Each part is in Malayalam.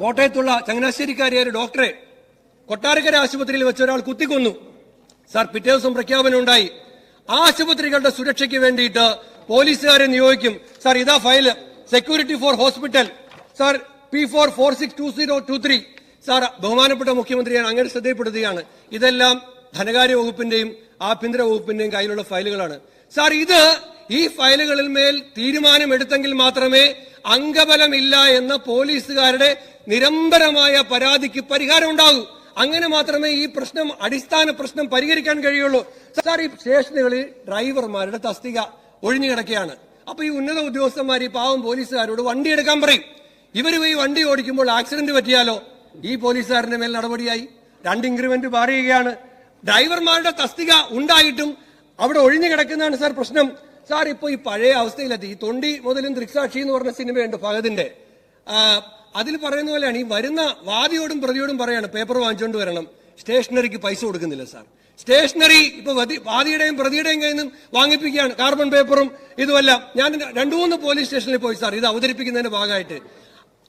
കോട്ടയത്തുള്ള ചങ്ങനാശ്ശേരിക്കാരിയായ ഡോക്ടറെ കൊട്ടാരക്കര ആശുപത്രിയിൽ വെച്ച് ഒരാൾ കുത്തിക്കൊന്നു. സാർ പിറ്റേ ദിവസം പ്രഖ്യാപനം ഉണ്ടായി. ആശുപത്രികളുടെ സുരക്ഷയ്ക്ക് വേണ്ടിയിട്ട് പോലീസുകാരെ നിയോഗിക്കും. സാർ ഇതാ file security for hospital. Sir P four four six two zero two three. Sir ബഹുമാനപ്പെട്ട മുഖ്യമന്ത്രിയാണ് അങ്ങനെ ശ്രദ്ധയപ്പെടുത്തുകയാണ് ഇതെല്ലാം ധനകാര്യ വകുപ്പിന്റെയും ആഭ്യന്തര വകുപ്പിന്റെയും കയ്യിലുള്ള ഫയലുകളാണ്. സാർ ഇത് ഈ ഫയലുകളിൽ മേൽ തീരുമാനമെടുത്തെങ്കിൽ മാത്രമേ അംഗബലമില്ല എന്ന പോലീസുകാരുടെ നിരന്തരമായ പരാതിക്ക് പരിഹാരം ഉണ്ടാകൂ. അങ്ങനെ മാത്രമേ ഈ പ്രശ്നം അടിസ്ഥാന പ്രശ്നം പരിഹരിക്കാൻ കഴിയുള്ളൂ. സാർ ഈ സ്റ്റേഷനുകളിൽ ഡ്രൈവർമാരുടെ തസ്തിക ഒഴിഞ്ഞു കിടക്കുകയാണ്. അപ്പൊ ഈ ഉന്നത ഉദ്യോഗസ്ഥന്മാർ ഈ പാവം പോലീസുകാരോട് വണ്ടി എടുക്കാൻ പറയും. ഇവർ പോയി വണ്ടി ഓടിക്കുമ്പോൾ ആക്സിഡന്റ് പറ്റിയാലോ? ഈ പോലീസുകാരന്റെ മേൽ നടപടിയായി. രണ്ട് ഇൻക്രിമെന്റ് പറയുകയാണ്. ഡ്രൈവർമാരുടെ തസ്തിക ഉണ്ടായിട്ടും അവിടെ ഒഴിഞ്ഞു കിടക്കുന്നതാണ് സാർ പ്രശ്നം. സാർ ഇപ്പൊ ഈ പഴയ അവസ്ഥയിലെത്തി. ഈ തൊണ്ടി മുതലും ദൃക്സാക്ഷി എന്ന് പറഞ്ഞ സിനിമയുണ്ട് ആ, അതിൽ പറയുന്ന പോലെയാണ് ഈ വരുന്ന വാദിയോടും പ്രതിയോടും പറയാണ് പേപ്പർ വാങ്ങിച്ചുകൊണ്ട് വരണം. സ്റ്റേഷനറിക്ക് പൈസ കൊടുക്കുന്നില്ല സാർ. സ്റ്റേഷനറി ഇപ്പൊ വാദിയുടെയും പ്രതിയുടെയും കയ്യിൽ നിന്നും വാങ്ങിപ്പിക്കുകയാണ്. കാർബൺ പേപ്പറും ഇതുമല്ല. ഞാൻ രണ്ടു മൂന്ന് പോലീസ് സ്റ്റേഷനിൽ പോയി സാർ. ഇത് അവതരിപ്പിക്കുന്നതിന്റെ ഭാഗമായിട്ട്.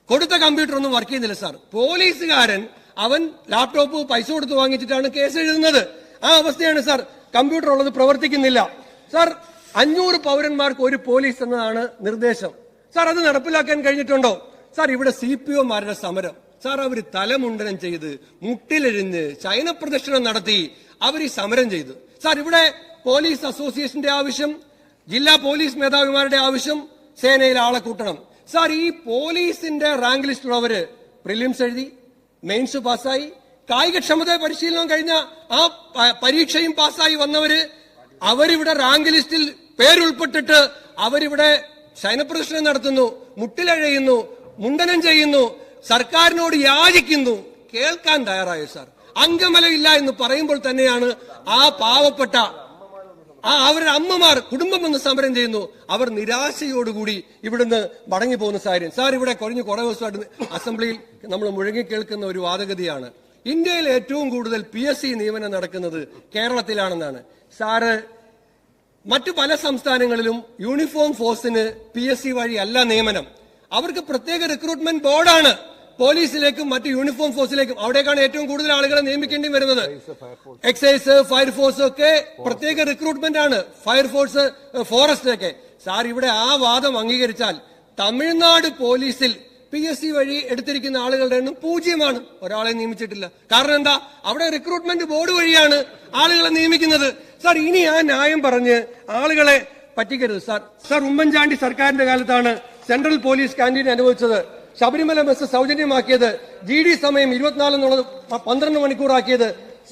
കൊടുത്ത കമ്പ്യൂട്ടർ ഒന്നും വർക്ക് ചെയ്യുന്നില്ല സാർ. പോലീസുകാരൻ അവൻ ലാപ്ടോപ്പ് പൈസ കൊടുത്ത് വാങ്ങിച്ചിട്ടാണ് കേസ് എഴുതുന്നത്. ആ അവസ്ഥയാണ് സാർ. കമ്പ്യൂട്ടർ ഉള്ളത് പ്രവർത്തിക്കുന്നില്ല. സാർ അഞ്ഞൂറ് പൗരന്മാർക്ക് ഒരു പോലീസ് എന്നതാണ് നിർദ്ദേശം. സാർ അത് നടപ്പിലാക്കാൻ കഴിഞ്ഞിട്ടുണ്ടോ? സാർ ഇവിടെ സി പി ഒമാരുടെ സമരം. സാർ അവർ തലമുണ്ടനം ചെയ്ത് മുട്ടിലെഴിഞ്ഞ് ചൈന പ്രദക്ഷിണം നടത്തി അവർ ഈ സമരം ചെയ്തു. സാർ ഇവിടെ പോലീസ് അസോസിയേഷന്റെ ആവശ്യം ജില്ലാ പോലീസ് മേധാവിമാരുടെ ആവശ്യം സേനയിൽ ആളെ കൂട്ടണം. സാർ ഈ പോലീസിന്റെ റാങ്ക് ലിസ്റ്റിലുള്ളവര് പ്രിലിംസ് എഴുതി മെയിൻസ് പാസ്സായി. കായികക്ഷമത പരിശീലനം കഴിഞ്ഞ ആ പരീക്ഷയും പാസ്സായി വന്നവര് അവരിവിടെ റാങ്ക് ലിസ്റ്റിൽ പേരുൾപ്പെട്ടിട്ട് അവരിവിടെ ശയനപ്രദർശനം നടത്തുന്നു മുട്ടിലഴയുന്നു മുണ്ടനം ചെയ്യുന്നു സർക്കാരിനോട് യാചിക്കുന്നു. കേൾക്കാൻ തയ്യാറായ സാർ? അംഗമലമില്ല എന്ന് പറയുമ്പോൾ തന്നെയാണ് ആ പാവപ്പെട്ട ആ അവരുടെ അമ്മമാർ കുടുംബം വന്ന് സമരം ചെയ്യുന്നു. അവർ നിരാശയോടുകൂടി ഇവിടുന്ന് മടങ്ങി പോകുന്ന സാഹചര്യം. സാർ ഇവിടെ കുറഞ്ഞ് കുറെ ദിവസമായിട്ട് അസംബ്ലിയിൽ നമ്മൾ മുഴങ്ങി കേൾക്കുന്ന ഒരു വാദഗതിയാണ്. ഇന്ത്യയിൽ ഏറ്റവും കൂടുതൽ പി എസ് സി നിയമനം നടക്കുന്നത് കേരളത്തിലാണെന്നാണ്. സാറ് മറ്റു പല സംസ്ഥാനങ്ങളിലും യൂണിഫോം ഫോഴ്സിന് പി എസ് സി വഴിയല്ല നിയമനം. അവർക്ക് പ്രത്യേക റിക്രൂട്ട്മെന്റ് ബോർഡാണ് പോലീസിലേക്കും മറ്റു യൂണിഫോം ഫോഴ്സിലേക്കും അവിടേക്കാണ് ഏറ്റവും കൂടുതൽ ആളുകളെ നിയമിക്കേണ്ടി വരുന്നത്. എക്സൈസ് ഫയർഫോഴ്സ് ഒക്കെ പ്രത്യേക റിക്രൂട്ട്മെന്റ് ആണ്. ഫയർഫോഴ്സ് ഫോറസ്റ്റ് ഒക്കെ. സാർ ഇവിടെ ആ വാദം അംഗീകരിച്ചാൽ തമിഴ്നാട് പോലീസിൽ പി എസ് സി വഴി എടുത്തിരിക്കുന്ന ആളുകളുടെ എണ്ണം പൂജ്യമാണ്. ഒരാളെ നിയമിച്ചിട്ടില്ല. കാരണം എന്താ? അവിടെ റിക്രൂട്ട്മെന്റ് ബോർഡ് വഴിയാണ് ആളുകളെ നിയമിക്കുന്നത്. സാർ ഇനി ആ ന്യായം പറഞ്ഞ് ആളുകളെ പറ്റിക്കരുത്. സാർ സാർ ഉമ്മൻചാണ്ടി സർക്കാരിന്റെ കാലത്താണ് സെൻട്രൽ പോലീസ് ക്യാന്റീൻ അനുവദിച്ചത് ശബരിമല ബസ് സൗജന്യമാക്കിയത് ജി ഡി സമയം ഇരുപത്തിനാല് എന്നുള്ളത് പന്ത്രണ്ട് മണിക്കൂറാക്കിയത്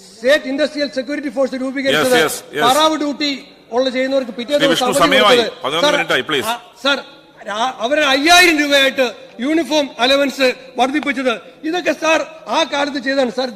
സ്റ്റേറ്റ് ഇൻഡസ്ട്രിയൽ സെക്യൂരിറ്റി ഫോഴ്സ് രൂപീകരിച്ചത് പറാവ്. താറാവ് ഡ്യൂട്ടി ഉള്ള ചെയ്യുന്നവർക്ക് പിറ്റേ ദിവസം സാർ അവരെ അയ്യായിരം രൂപയായിട്ട് യൂണിഫോം അലവൻസ് വർദ്ധിപ്പിച്ചത്. ഇതൊക്കെ സാർ ആ കാലത്ത് ചെയ്താണ് സാർ